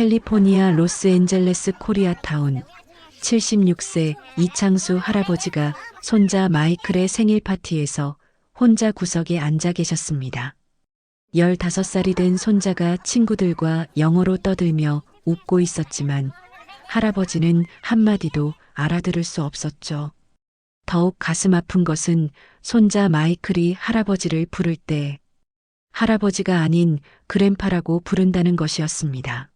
캘리포니아 로스앤젤레스 코리아타운 76세 이창수 할아버지가 손자 마이클의 생일 파티에서 혼자 구석에 앉아 계셨습니다. 15살이 된 손자가 친구들과 영어로 떠들며 웃고 있었지만 할아버지는 한마디도 알아들을 수 없었죠. 더욱 가슴 아픈 것은 손자 마이클이 할아버지를 부를 때 할아버지가 아닌 그랜파라고 부른다는 것이었습니다.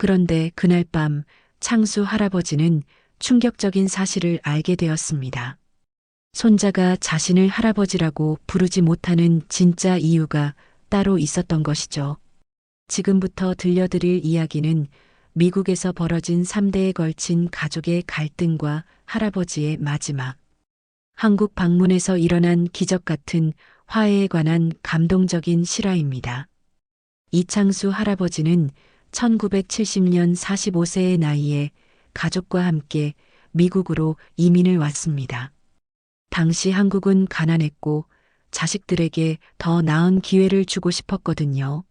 그런데 그날 밤 창수 할아버지는 충격적인 사실을 알게 되었습니다. 손자가 자신을 할아버지라고 부르지 못하는 진짜 이유가 따로 있었던 것이죠. 지금부터 들려드릴 이야기는 미국에서 벌어진 3대에 걸친 가족의 갈등과 할아버지의 마지막. 한국 방문에서 일어난 기적 같은 화해에 관한 감동적인 실화입니다. 이창수 할아버지는 1970년 45세의 나이에 가족과 함께 미국으로 이민을 왔습니다. 당시 한국은 가난했고 자식들에게 더 나은 기회를 주고 싶었거든요.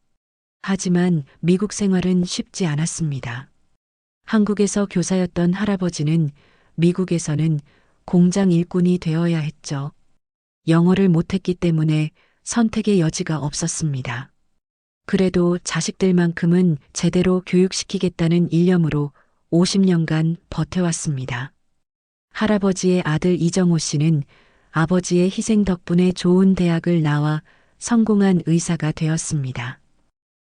하지만 미국 생활은 쉽지 않았습니다. 한국에서 교사였던 할아버지는 미국에서는 공장 일꾼이 되어야 했죠. 영어를 못했기 때문에 선택의 여지가 없었습니다. 그래도 자식들만큼은 제대로 교육시키겠다는 일념으로 50년간 버텨왔습니다. 할아버지의 아들 이정호 씨는 아버지의 희생 덕분에 좋은 대학을 나와 성공한 의사가 되었습니다.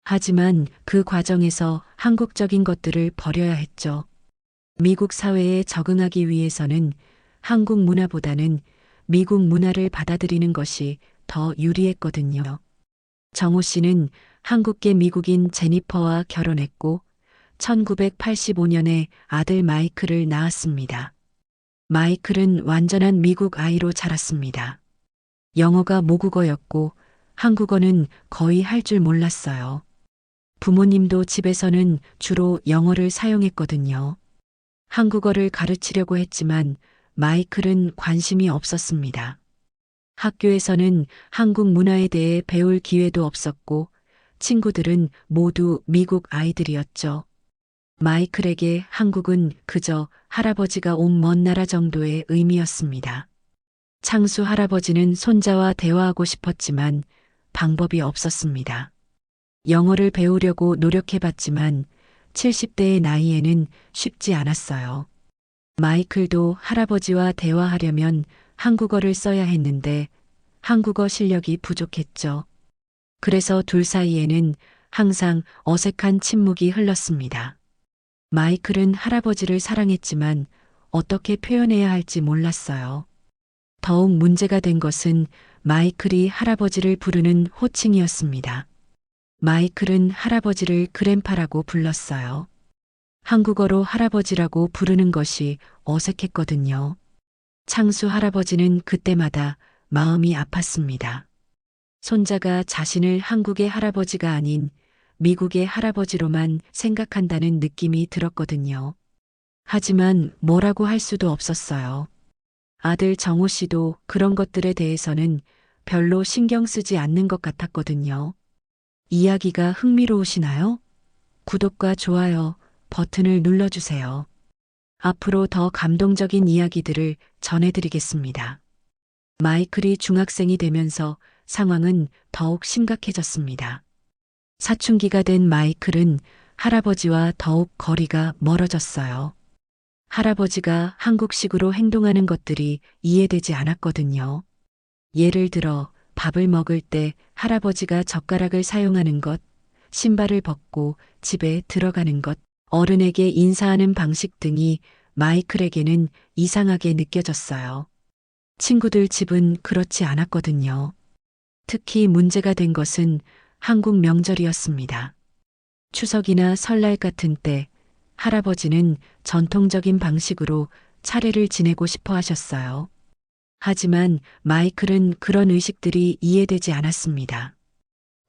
하지만 그 과정에서 한국적인 것들을 버려야 했죠. 미국 사회에 적응하기 위해서는 한국 문화보다는 미국 문화를 받아들이는 것이 더 유리했거든요. 정호 씨는 한국계 미국인 제니퍼와 결혼했고 1985년에 아들 마이클을 낳았습니다. 마이클은 완전한 미국 아이로 자랐습니다. 영어가 모국어였고 한국어는 거의 할 줄 몰랐어요. 부모님도 집에서는 주로 영어를 사용했거든요. 한국어를 가르치려고 했지만 마이클은 관심이 없었습니다. 학교에서는 한국 문화에 대해 배울 기회도 없었고 친구들은 모두 미국 아이들이었죠. 마이클에게 한국은 그저 할아버지가 온 먼 나라 정도의 의미였습니다. 창수 할아버지는 손자와 대화하고 싶었지만 방법이 없었습니다. 영어를 배우려고 노력해봤지만 70대의 나이에는 쉽지 않았어요. 마이클도 할아버지와 대화하려면 한국어를 써야 했는데 한국어 실력이 부족했죠. 그래서 둘 사이에는 항상 어색한 침묵이 흘렀습니다. 마이클은 할아버지를 사랑했지만 어떻게 표현해야 할지 몰랐어요. 더욱 문제가 된 것은 마이클이 할아버지를 부르는 호칭이었습니다. 마이클은 할아버지를 그랜파라고 불렀어요. 한국어로 할아버지라고 부르는 것이 어색했거든요. 창수 할아버지는 그때마다 마음이 아팠습니다. 손자가 자신을 한국의 할아버지가 아닌 미국의 할아버지로만 생각한다는 느낌이 들었거든요. 하지만 뭐라고 할 수도 없었어요. 아들 정호 씨도 그런 것들에 대해서는 별로 신경 쓰지 않는 것 같았거든요. 이야기가 흥미로우시나요? 구독과 좋아요 버튼을 눌러주세요. 앞으로 더 감동적인 이야기들을 전해드리겠습니다. 마이클이 중학생이 되면서 상황은 더욱 심각해졌습니다. 사춘기가 된 마이클은 할아버지와 더욱 거리가 멀어졌어요. 할아버지가 한국식으로 행동하는 것들이 이해되지 않았거든요. 예를 들어 밥을 먹을 때 할아버지가 젓가락을 사용하는 것, 신발을 벗고 집에 들어가는 것, 어른에게 인사하는 방식 등이 마이클에게는 이상하게 느껴졌어요. 친구들 집은 그렇지 않았거든요. 특히 문제가 된 것은 한국 명절이었습니다. 추석이나 설날 같은 때 할아버지는 전통적인 방식으로 차례를 지내고 싶어 하셨어요. 하지만 마이클은 그런 의식들이 이해되지 않았습니다.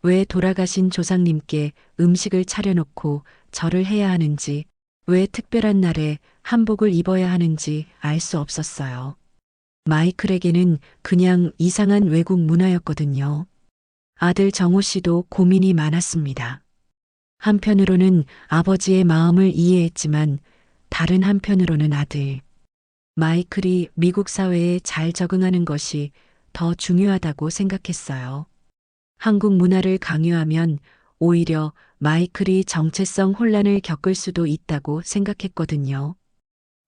왜 돌아가신 조상님께 음식을 차려놓고 절을 해야 하는지, 왜 특별한 날에 한복을 입어야 하는지 알 수 없었어요. 마이클에게는 그냥 이상한 외국 문화였거든요. 아들 정호 씨도 고민이 많았습니다. 한편으로는 아버지의 마음을 이해했지만 다른 한편으로는 아들. 마이클이 미국 사회에 잘 적응하는 것이 더 중요하다고 생각했어요. 한국 문화를 강요하면 오히려 마이클이 정체성 혼란을 겪을 수도 있다고 생각했거든요.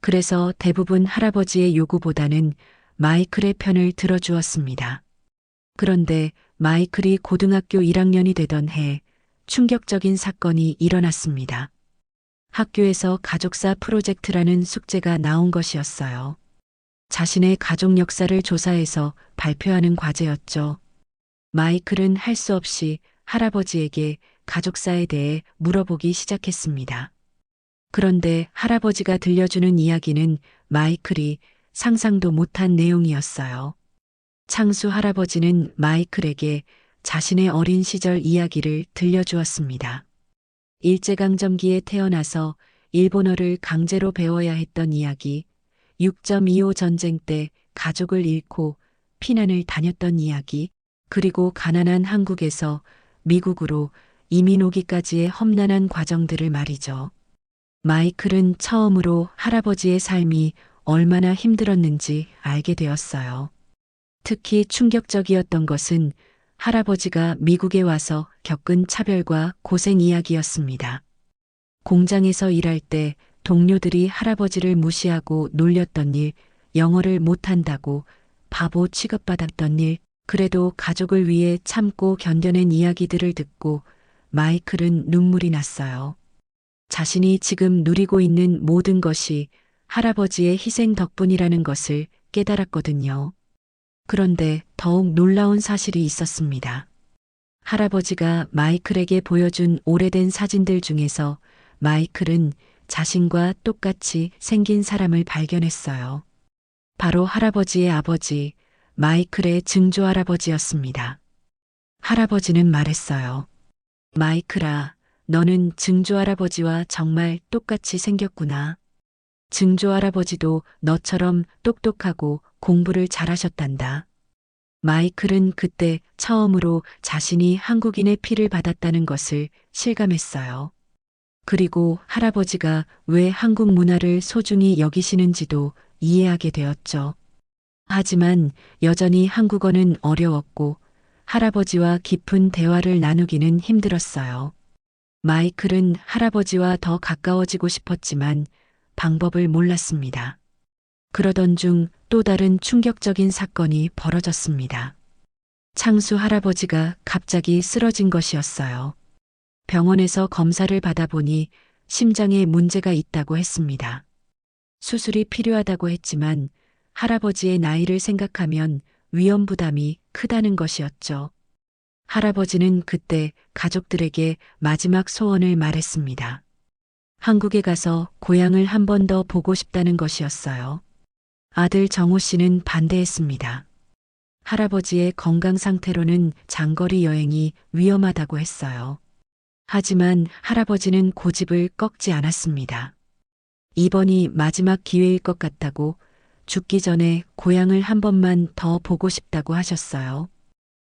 그래서 대부분 할아버지의 요구보다는 마이클의 편을 들어주었습니다. 그런데 마이클이 고등학교 1학년이 되던 해 충격적인 사건이 일어났습니다. 학교에서 가족사 프로젝트라는 숙제가 나온 것이었어요. 자신의 가족 역사를 조사해서 발표하는 과제였죠. 마이클은 할 수 없이 할아버지에게 가족사에 대해 물어보기 시작했습니다. 그런데 할아버지가 들려주는 이야기는 마이클이 상상도 못한 내용이었어요. 창수 할아버지는 마이클에게 자신의 어린 시절 이야기를 들려주었습니다. 일제강점기에 태어나서 일본어를 강제로 배워야 했던 이야기, 6.25 전쟁 때 가족을 잃고 피난을 다녔던 이야기, 그리고 가난한 한국에서 미국으로 이민 오기까지의 험난한 과정들을 말이죠. 마이클은 처음으로 할아버지의 삶이 얼마나 힘들었는지 알게 되었어요. 특히 충격적이었던 것은 할아버지가 미국에 와서 겪은 차별과 고생 이야기였습니다. 공장에서 일할 때 동료들이 할아버지를 무시하고 놀렸던 일, 영어를 못한다고 바보 취급받았던 일, 그래도 가족을 위해 참고 견뎌낸 이야기들을 듣고 마이클은 눈물이 났어요. 자신이 지금 누리고 있는 모든 것이 할아버지의 희생 덕분이라는 것을 깨달았거든요. 그런데 더욱 놀라운 사실이 있었습니다. 할아버지가 마이클에게 보여준 오래된 사진들 중에서 마이클은 자신과 똑같이 생긴 사람을 발견했어요. 바로 할아버지의 아버지, 마이클의 증조 할아버지였습니다. 할아버지는 말했어요. 마이클아, 너는 증조 할아버지와 정말 똑같이 생겼구나. 증조 할아버지도 너처럼 똑똑하고 공부를 잘하셨단다. 마이클은 그때 처음으로 자신이 한국인의 피를 받았다는 것을 실감했어요. 그리고 할아버지가 왜 한국 문화를 소중히 여기시는지도 이해하게 되었죠. 하지만 여전히 한국어는 어려웠고 할아버지와 깊은 대화를 나누기는 힘들었어요. 마이클은 할아버지와 더 가까워지고 싶었지만 방법을 몰랐습니다. 그러던 중 또 다른 충격적인 사건이 벌어졌습니다. 창수 할아버지가 갑자기 쓰러진 것이었어요. 병원에서 검사를 받아보니 심장에 문제가 있다고 했습니다. 수술이 필요하다고 했지만 할아버지의 나이를 생각하면 위험 부담이 크다는 것이었죠. 할아버지는 그때 가족들에게 마지막 소원을 말했습니다. 한국에 가서 고향을 한 번 더 보고 싶다는 것이었어요. 아들 정호 씨는 반대했습니다. 할아버지의 건강 상태로는 장거리 여행이 위험하다고 했어요. 하지만 할아버지는 고집을 꺾지 않았습니다. 이번이 마지막 기회일 것 같다고 죽기 전에 고향을 한 번만 더 보고 싶다고 하셨어요.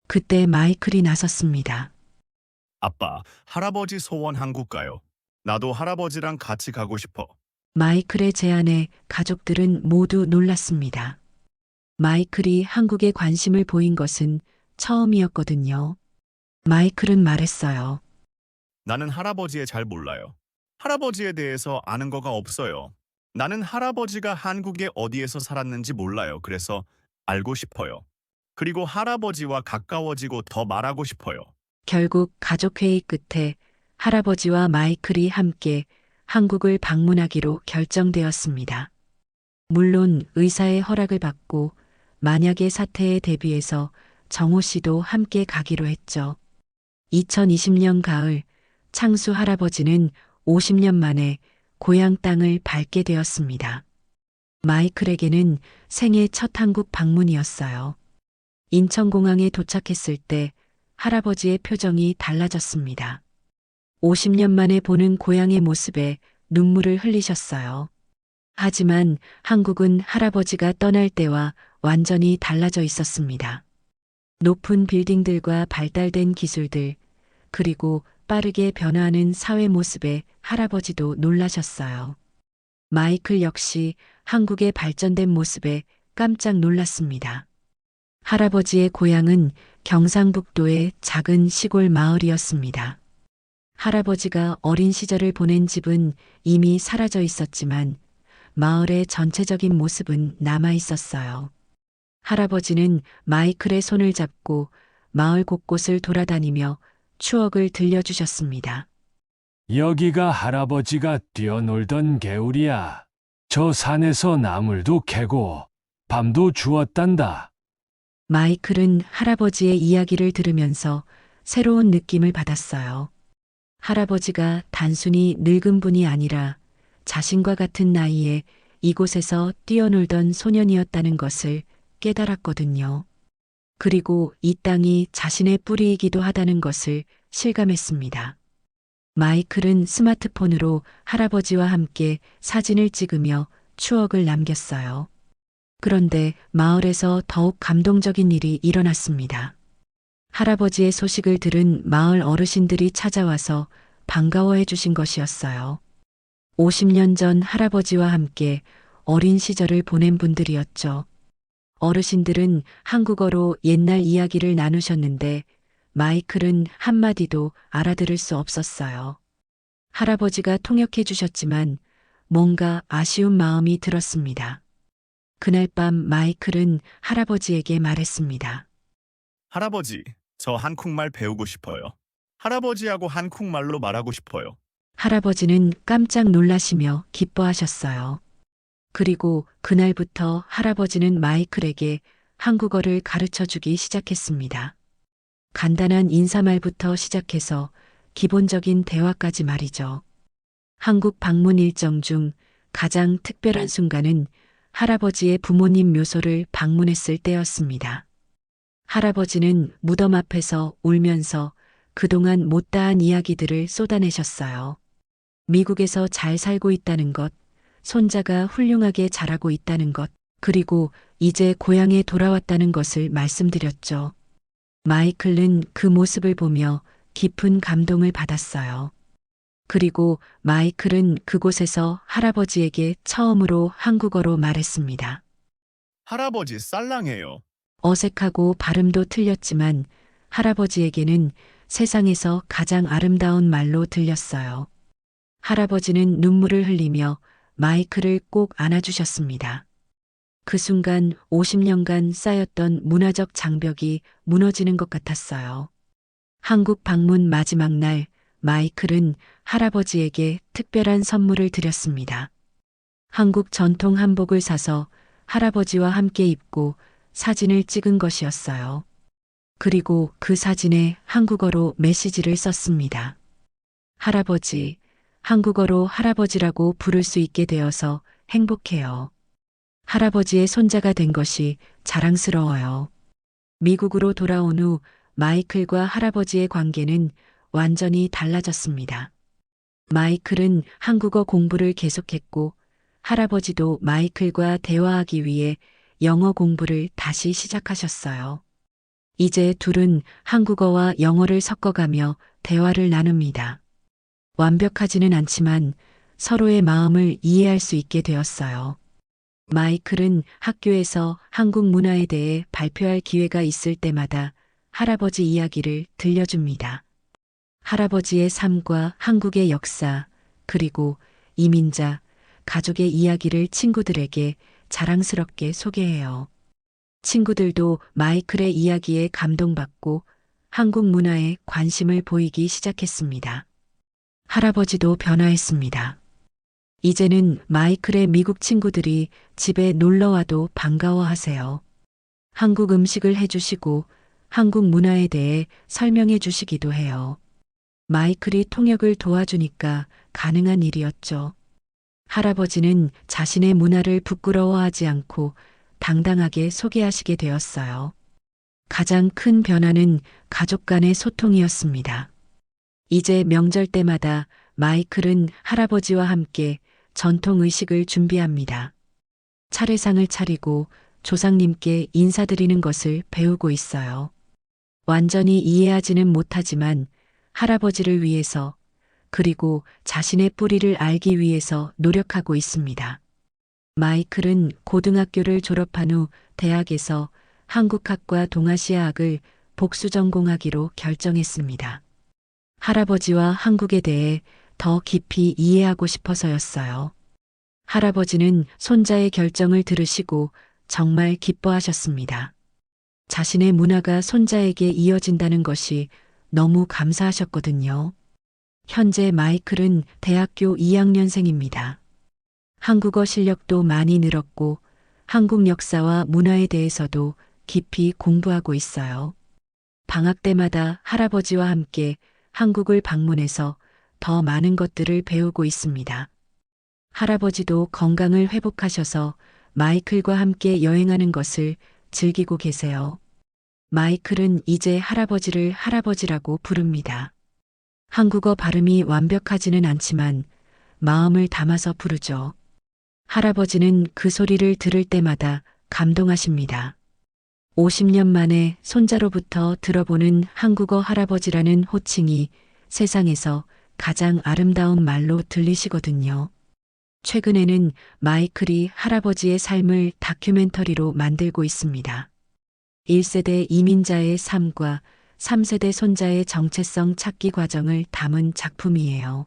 그때 마이클이 나섰습니다. 아빠, 할아버지 소원 한국 가요. 나도 할아버지랑 같이 가고 싶어. 마이클의 제안에 가족들은 모두 놀랐습니다. 마이클이 한국에 관심을 보인 것은 처음이었거든요. 마이클은 말했어요. 나는 할아버지에 잘 몰라요. 할아버지에 대해서 아는 거가 없어요. 나는 할아버지가 한국에 어디에서 살았는지 몰라요. 그래서 알고 싶어요. 그리고 할아버지와 가까워지고 더 말하고 싶어요. 결국 가족회의 끝에 할아버지와 마이클이 함께 한국을 방문하기로 결정되었습니다. 물론 의사의 허락을 받고 만약의 사태에 대비해서 정호 씨도 함께 가기로 했죠. 2020년 가을 창수 할아버지는 50년 만에 고향 땅을 밟게 되었습니다. 마이클에게는 생애 첫 한국 방문이었어요. 인천공항에 도착했을 때 할아버지의 표정이 달라졌습니다. 50년 만에 보는 고향의 모습에 눈물을 흘리셨어요. 하지만 한국은 할아버지가 떠날 때와 완전히 달라져 있었습니다. 높은 빌딩들과 발달된 기술들, 그리고 빠르게 변화하는 사회 모습에 할아버지도 놀라셨어요. 마이클 역시 한국의 발전된 모습에 깜짝 놀랐습니다. 할아버지의 고향은 경상북도의 작은 시골 마을이었습니다. 할아버지가 어린 시절을 보낸 집은 이미 사라져 있었지만 마을의 전체적인 모습은 남아 있었어요. 할아버지는 마이클의 손을 잡고 마을 곳곳을 돌아다니며 추억을 들려주셨습니다. 여기가 할아버지가 뛰어놀던 개울이야. 저 산에서 나물도 캐고 밤도 주웠단다. 마이클은 할아버지의 이야기를 들으면서 새로운 느낌을 받았어요. 할아버지가 단순히 늙은 분이 아니라 자신과 같은 나이에 이곳에서 뛰어놀던 소년이었다는 것을 깨달았거든요. 그리고 이 땅이 자신의 뿌리이기도 하다는 것을 실감했습니다. 마이클은 스마트폰으로 할아버지와 함께 사진을 찍으며 추억을 남겼어요. 그런데 마을에서 더욱 감동적인 일이 일어났습니다. 할아버지의 소식을 들은 마을 어르신들이 찾아와서 반가워해 주신 것이었어요. 50년 전 할아버지와 함께 어린 시절을 보낸 분들이었죠. 어르신들은 한국어로 옛날 이야기를 나누셨는데 마이클은 한마디도 알아들을 수 없었어요. 할아버지가 통역해 주셨지만 뭔가 아쉬운 마음이 들었습니다. 그날 밤 마이클은 할아버지에게 말했습니다. 할아버지, 저 한국말 배우고 싶어요. 할아버지하고 한국말로 말하고 싶어요. 할아버지는 깜짝 놀라시며 기뻐하셨어요. 그리고 그날부터 할아버지는 마이클에게 한국어를 가르쳐 주기 시작했습니다. 간단한 인사말부터 시작해서 기본적인 대화까지 말이죠. 한국 방문 일정 중 가장 특별한 순간은 할아버지의 부모님 묘소를 방문했을 때였습니다. 할아버지는 무덤 앞에서 울면서 그동안 못다한 이야기들을 쏟아내셨어요. 미국에서 잘 살고 있다는 것, 손자가 훌륭하게 자라고 있다는 것, 그리고 이제 고향에 돌아왔다는 것을 말씀드렸죠. 마이클은 그 모습을 보며 깊은 감동을 받았어요. 그리고 마이클은 그곳에서 할아버지에게 처음으로 한국어로 말했습니다. 할아버지 쌀랑해요. 어색하고 발음도 틀렸지만 할아버지에게는 세상에서 가장 아름다운 말로 들렸어요. 할아버지는 눈물을 흘리며 마이클을 꼭 안아주셨습니다. 그 순간 50년간 쌓였던 문화적 장벽이 무너지는 것 같았어요. 한국 방문 마지막 날 마이클은 할아버지에게 특별한 선물을 드렸습니다. 한국 전통 한복을 사서 할아버지와 함께 입고 사진을 찍은 것이었어요. 그리고 그 사진에 한국어로 메시지를 썼습니다. 할아버지, 한국어로 할아버지라고 부를 수 있게 되어서 행복해요. 할아버지의 손자가 된 것이 자랑스러워요. 미국으로 돌아온 후 마이클과 할아버지의 관계는 완전히 달라졌습니다. 마이클은 한국어 공부를 계속했고 할아버지도 마이클과 대화하기 위해 영어 공부를 다시 시작하셨어요. 이제 둘은 한국어와 영어를 섞어가며 대화를 나눕니다. 완벽하지는 않지만 서로의 마음을 이해할 수 있게 되었어요. 마이클은 학교에서 한국 문화에 대해 발표할 기회가 있을 때마다 할아버지 이야기를 들려줍니다. 할아버지의 삶과 한국의 역사, 그리고 이민자, 가족의 이야기를 친구들에게 자랑스럽게 소개해요. 친구들도 마이클의 이야기에 감동받고 한국 문화에 관심을 보이기 시작했습니다. 할아버지도 변화했습니다. 이제는 마이클의 미국 친구들이 집에 놀러 와도 반가워하세요. 한국 음식을 해주시고 한국 문화에 대해 설명해 주시기도 해요. 마이클이 통역을 도와주니까 가능한 일이었죠. 할아버지는 자신의 문화를 부끄러워하지 않고 당당하게 소개하시게 되었어요. 가장 큰 변화는 가족 간의 소통이었습니다. 이제 명절 때마다 마이클은 할아버지와 함께 전통 의식을 준비합니다. 차례상을 차리고 조상님께 인사드리는 것을 배우고 있어요. 완전히 이해하지는 못하지만 할아버지를 위해서 그리고 자신의 뿌리를 알기 위해서 노력하고 있습니다. 마이클은 고등학교를 졸업한 후 대학에서 한국학과 동아시아학을 복수 전공하기로 결정했습니다. 할아버지와 한국에 대해 더 깊이 이해하고 싶어서였어요. 할아버지는 손자의 결정을 들으시고 정말 기뻐하셨습니다. 자신의 문화가 손자에게 이어진다는 것이 너무 감사하셨거든요. 현재 마이클은 대학교 2학년생입니다. 한국어 실력도 많이 늘었고 한국 역사와 문화에 대해서도 깊이 공부하고 있어요. 방학 때마다 할아버지와 함께 한국을 방문해서 더 많은 것들을 배우고 있습니다. 할아버지도 건강을 회복하셔서 마이클과 함께 여행하는 것을 즐기고 계세요. 마이클은 이제 할아버지를 할아버지라고 부릅니다. 한국어 발음이 완벽하지는 않지만 마음을 담아서 부르죠. 할아버지는 그 소리를 들을 때마다 감동하십니다. 50년 만에 손자로부터 들어보는 한국어 할아버지라는 호칭이 세상에서 가장 아름다운 말로 들리시거든요. 최근에는 마이클이 할아버지의 삶을 다큐멘터리로 만들고 있습니다. 1세대 이민자의 삶과 3세대 손자의 정체성 찾기 과정을 담은 작품이에요.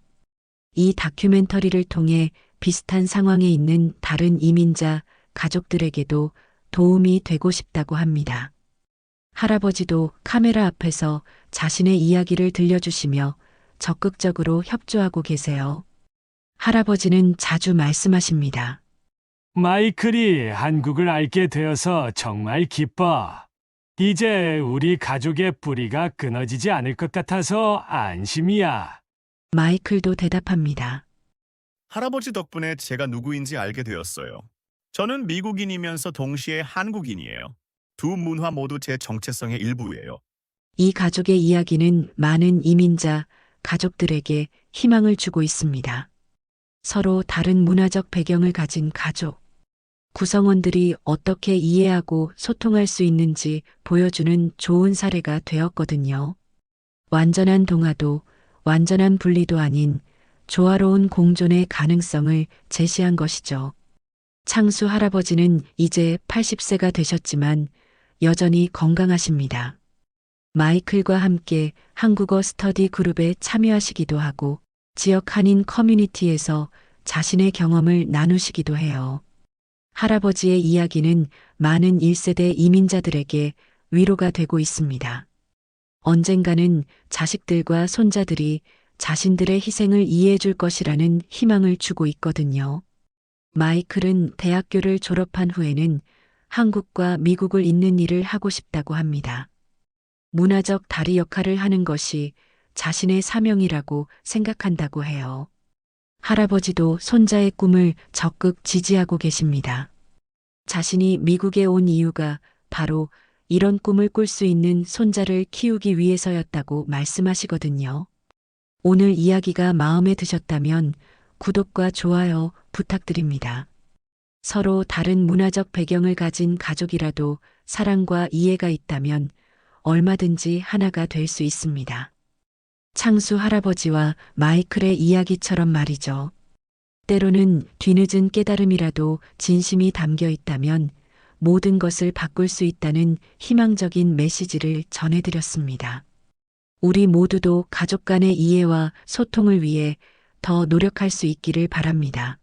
이 다큐멘터리를 통해 비슷한 상황에 있는 다른 이민자 가족들에게도 도움이 되고 싶다고 합니다. 할아버지도 카메라 앞에서 자신의 이야기를 들려주시며 적극적으로 협조하고 계세요. 할아버지는 자주 말씀하십니다. 마이클이 한국을 알게 되어서 정말 기뻐. 이제 우리 가족의 뿌리가 끊어지지 않을 것 같아서 안심이야. 마이클도 대답합니다. 할아버지 덕분에 제가 누구인지 알게 되었어요. 저는 미국인이면서 동시에 한국인이에요. 두 문화 모두 제 정체성의 일부예요. 이 가족의 이야기는 많은 이민자 가족들에게 희망을 주고 있습니다. 서로 다른 문화적 배경을 가진 가족. 구성원들이 어떻게 이해하고 소통할 수 있는지 보여주는 좋은 사례가 되었거든요. 완전한 동화도 완전한 분리도 아닌 조화로운 공존의 가능성을 제시한 것이죠. 창수 할아버지는 이제 80세가 되셨지만 여전히 건강하십니다. 마이클과 함께 한국어 스터디 그룹에 참여하시기도 하고 지역 한인 커뮤니티에서 자신의 경험을 나누시기도 해요. 할아버지의 이야기는 많은 1세대 이민자들에게 위로가 되고 있습니다. 언젠가는 자식들과 손자들이 자신들의 희생을 이해해 줄 것이라는 희망을 주고 있거든요. 마이클은 대학교를 졸업한 후에는 한국과 미국을 잇는 일을 하고 싶다고 합니다. 문화적 다리 역할을 하는 것이 자신의 사명이라고 생각한다고 해요. 할아버지도 손자의 꿈을 적극 지지하고 계십니다. 자신이 미국에 온 이유가 바로 이런 꿈을 꿀 수 있는 손자를 키우기 위해서였다고 말씀하시거든요. 오늘 이야기가 마음에 드셨다면 구독과 좋아요 부탁드립니다. 서로 다른 문화적 배경을 가진 가족이라도 사랑과 이해가 있다면 얼마든지 하나가 될 수 있습니다. 창수 할아버지와 마이클의 이야기처럼 말이죠. 때로는 뒤늦은 깨달음이라도 진심이 담겨 있다면 모든 것을 바꿀 수 있다는 희망적인 메시지를 전해드렸습니다. 우리 모두도 가족 간의 이해와 소통을 위해 더 노력할 수 있기를 바랍니다.